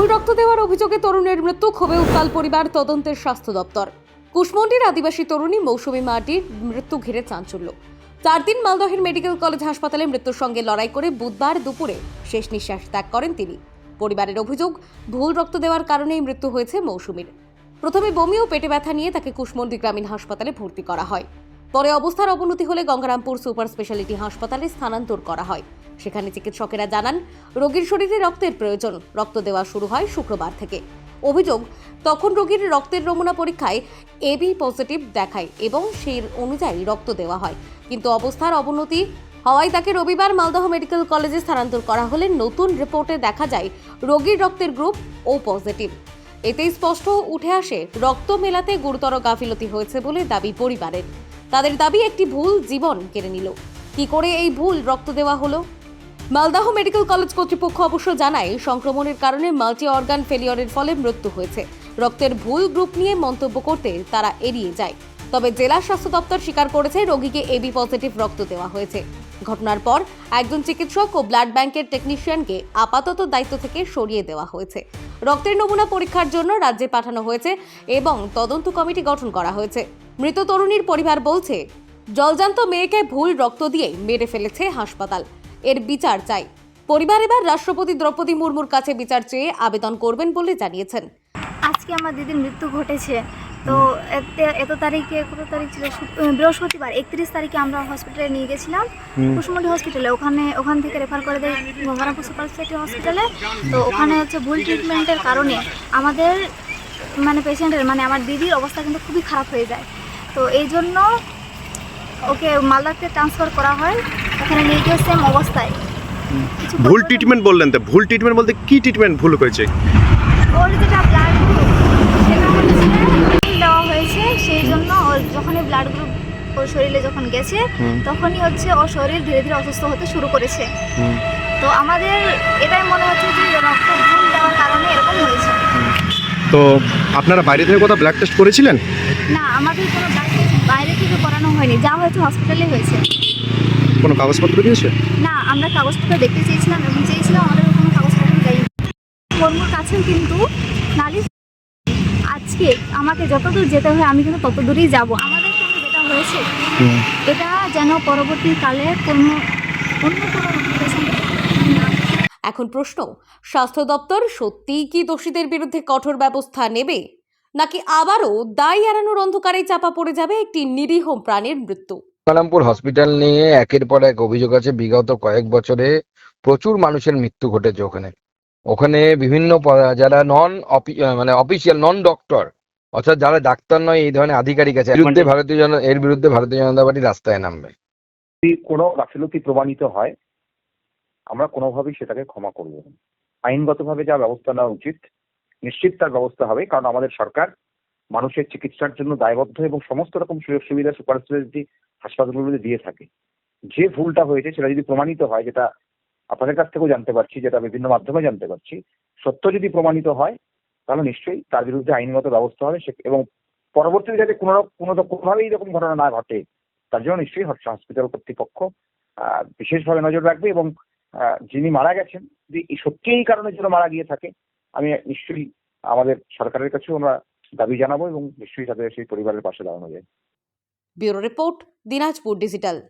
ভুল রক্ত দেওয়ার অভিযোগে তরুণের মৃত্যু ক্ষোভে উত্তাল পরিবার তদন্তের স্বাস্থ্য দপ্তর। কুশমন্ডির আদিবাসী তরুণী মৌসুমী মাটির মৃত্যু ঘিরে চাঞ্চল্য। চার দিন মালদহের মেডিকেল কলেজ হাসপাতালে মৃত্যুর সঙ্গে লড়াই করে বুধবার দুপুরে শেষ নিঃশ্বাস ত্যাগ করেন তিনি। পরিবারের অভিযোগ, ভুল রক্ত দেওয়ার কারণেই মৃত্যু হয়েছে মৌসুমীর। প্রথমে বমি ও পেটে ব্যথা নিয়ে তাকে কুশমন্ডি গ্রামীণ হাসপাতালে ভর্তি করা হয়। পরে অবস্থার অবনতি হলে গঙ্গারামপুর সুপার স্পেশালিটি হাসপাতালে স্থানান্তর করা হয়। সেখানে চিকিৎসকেরা জানান, রোগীর শরীরে রক্তের প্রয়োজন। রক্ত দেওয়া শুরু হয় শুক্রবার থেকে। অভিযোগ, তখন রোগীর রক্তের নমুনা পরীক্ষায় এবি পজিটিভ দেখায় এবং সেই অনুযায়ী রক্ত দেওয়া হয়। কিন্তু অবস্থার অবনতি হওয়ায় তাকে রবিবার মালদহ মেডিকেল কলেজে স্থানান্তর করা হলে নতুন রিপোর্টে দেখা যায়, রোগীর রক্তের গ্রুপ ও পজিটিভ। এতেই স্পষ্ট উঠে আসে, রক্ত মেলাতে গুরুতর গাফিলতি হয়েছে বলে দাবি পরিবারের। তাদের দাবি, একটি ভুল জীবন কেড়ে নিল। কি করে এই ভুল রক্ত দেওয়া হলো? মালদাহ মেডিকেল কলেজ কর্তৃপক্ষ অবশ্য জানায়, সংক্রমণের কারণে মাল্টি অর্গান ফেলিওরের ফলে মৃত্যু হয়েছে। রক্তের ভুল গ্রুপ নিয়ে মন্তব্য করতে তারা এড়িয়ে যায়। তবে জেলা স্বাস্থ্য দপ্তর স্বীকার করেছে, রোগীকে এবি পজিটিভ রক্ত দেওয়া হয়েছে। ঘটনার পর একজন চিকিৎসক ও ব্লাড ব্যাংকের টেকনিশিয়ানকে আপাতত দায়িত্ব থেকে সরিয়ে দেওয়া হয়েছে। রক্তের নমুনা পরীক্ষার জন্য রাজ্যে পাঠানো হয়েছে এবং তদন্ত কমিটি গঠন করা হয়েছে। মৃত তরুণীর পরিবার বলছে, জলজান্ত মেয়েকে ভুল রক্ত দিয়ে মেরে ফেলেছে হাসপাতাল। এর বিচার চাই। পরিবার এবার রাষ্ট্রপতি দ্রৌপদী মুর্মুর কাছে বিচার চেয়ে আবেদন করবেন বলে জানিয়েছেন। আজকে আমার দিদির মৃত্যু ঘটেছে। তো এতে- তারিখে কত তারিখ ছিল? বৃহস্পতিবার একত্রিশ তারিখে আমরা হসপিটালে নিয়ে গেছিলাম। কুসুমন্ডি হসপিটালে ওখানে ওখান থেকে রেফার করে দেয় গঙ্গারামপুর সুপার স্পেশালিটি হসপিটালে তো ওখানে হচ্ছে ভুল ট্রিটমেন্টের কারণে আমাদের মানে পেশেন্টের মানে আমার দিদির অবস্থা কিন্তু খুবই খারাপ হয়ে যায়। তো এই জন্য ওকে মালদাতে ট্রান্সফার করা হয়। ওখানে নিয়ে গিয়ে সেম অবস্থায়। ভুল ট্রিটমেন্ট বললেন তো ভুল ট্রিটমেন্ট বলতে কি ট্রিটমেন্ট ভুল হয়েছে? ওর যেটা ব্লাড গ্রুপ সেটা হচ্ছে দেওয়া হয়েছে সেই জন্য ওর যখনই ব্লাড গ্রুপ ওর শরীরে যখন গেছে তখনই হচ্ছে ওর শরীর ধীরে ধীরে অসুস্থ হতে শুরু করেছে। তো আমাদের এটাই মনে হচ্ছে যে রক্ত ভুল দেওয়ার কারণে এরকম হয়েছে। তো আপনারা বাইরে থেকে কোথাও ব্লাড টেস্ট করেছিলেন? না আমাদের কোনো blood test বাইরে থেকে করানো হয়নি যা হয়েছে হসপিটালে হয়েছে। কোনো কাগজপত্র দিয়েছে? না আমরা কাগজপত্র দেখতে চেয়েছিলাম এবং চেয়েছিলাম আমাদের কোনো কাগজপত্র দেয়নি। কর্মর কাছেও কিন্তু নালিশ আজকে আমাকে যতদূর যেতে হয় আমি কিন্তু তত দূরেই যাব। আমাদের সঙ্গে যেটা হয়েছে এটা যেন পরবর্তীকালে কোনো অন্য কোনো এখন প্রশ্ন স্বাস্থ্য দপ্তর সত্যিই কি দোষীদের বিরুদ্ধে কঠোর ব্যবস্থা নেবে? নাকি আবারও দায় এড়ানোর অন্ধকারে চাপা পড়ে যাবে একটি নিরীহ প্রাণের মৃত্যু? গঙ্গারামপুর হসপিটাল নিয়ে একের পর এক অভিযোগ আছে বিগত কয়েক বছরে প্রচুর মানুষের মৃত্যু ঘটেছে ওখানে। ওখানে বিভিন্ন যারা নন মানে অফিসিয়াল নন ডক্টর অর্থাৎ যারা ডাক্তার নয় এই ধরনের আধিকারিক আছে বিরুদ্ধে ভারতীয় জন এর বিরুদ্ধে ভারতীয় জনতা পার্টি রাস্তায় নামবে। যদি কোনো গাফিলতি প্রমাণিত হয় আমরা কোনোভাবেই সেটাকে ক্ষমা করব না। আইনগতভাবে যা ব্যবস্থা নেওয়া উচিত নিশ্চিত তার ব্যবস্থা হবে, কারণ আমাদের সরকার মানুষের চিকিৎসার জন্য দায়বদ্ধ এবং সমস্ত রকম সুযোগ সুবিধা সুপার স্পেশালিটি হাসপাতালগুলোতে দিয়ে থাকে। যে ভুলটা হয়েছে সেটা যদি প্রমাণিত হয়, যেটা আপনাদের কাছ থেকেও জানতে পারছি, যেটা বিভিন্ন মাধ্যমে জানতে পারছি, সত্য যদি প্রমাণিত হয়, তাহলে নিশ্চয়ই তার বিরুদ্ধে আইনগত ব্যবস্থা হবে, সে- এবং পরবর্তীতে যাতে কোনো কোনো কোনোভাবেই এরকম ঘটনা না ঘটে, তার জন্য নিশ্চয়ই হসপিটাল কর্তৃপক্ষ বিশেষভাবে নজর রাখবে এবং যিনি মারা গেছেন, যদি সত্যি এই কারণের জন্য মারা গিয়ে থাকে আমি নিশ্চয়ই আমাদের সরকারের কাছেও আমরা দাবি জানাব এবং নিশ্চয়ই তাদের সেই পরিবারের পাশে দাঁড়ানো যায়। Bureau report Dinajpur digital.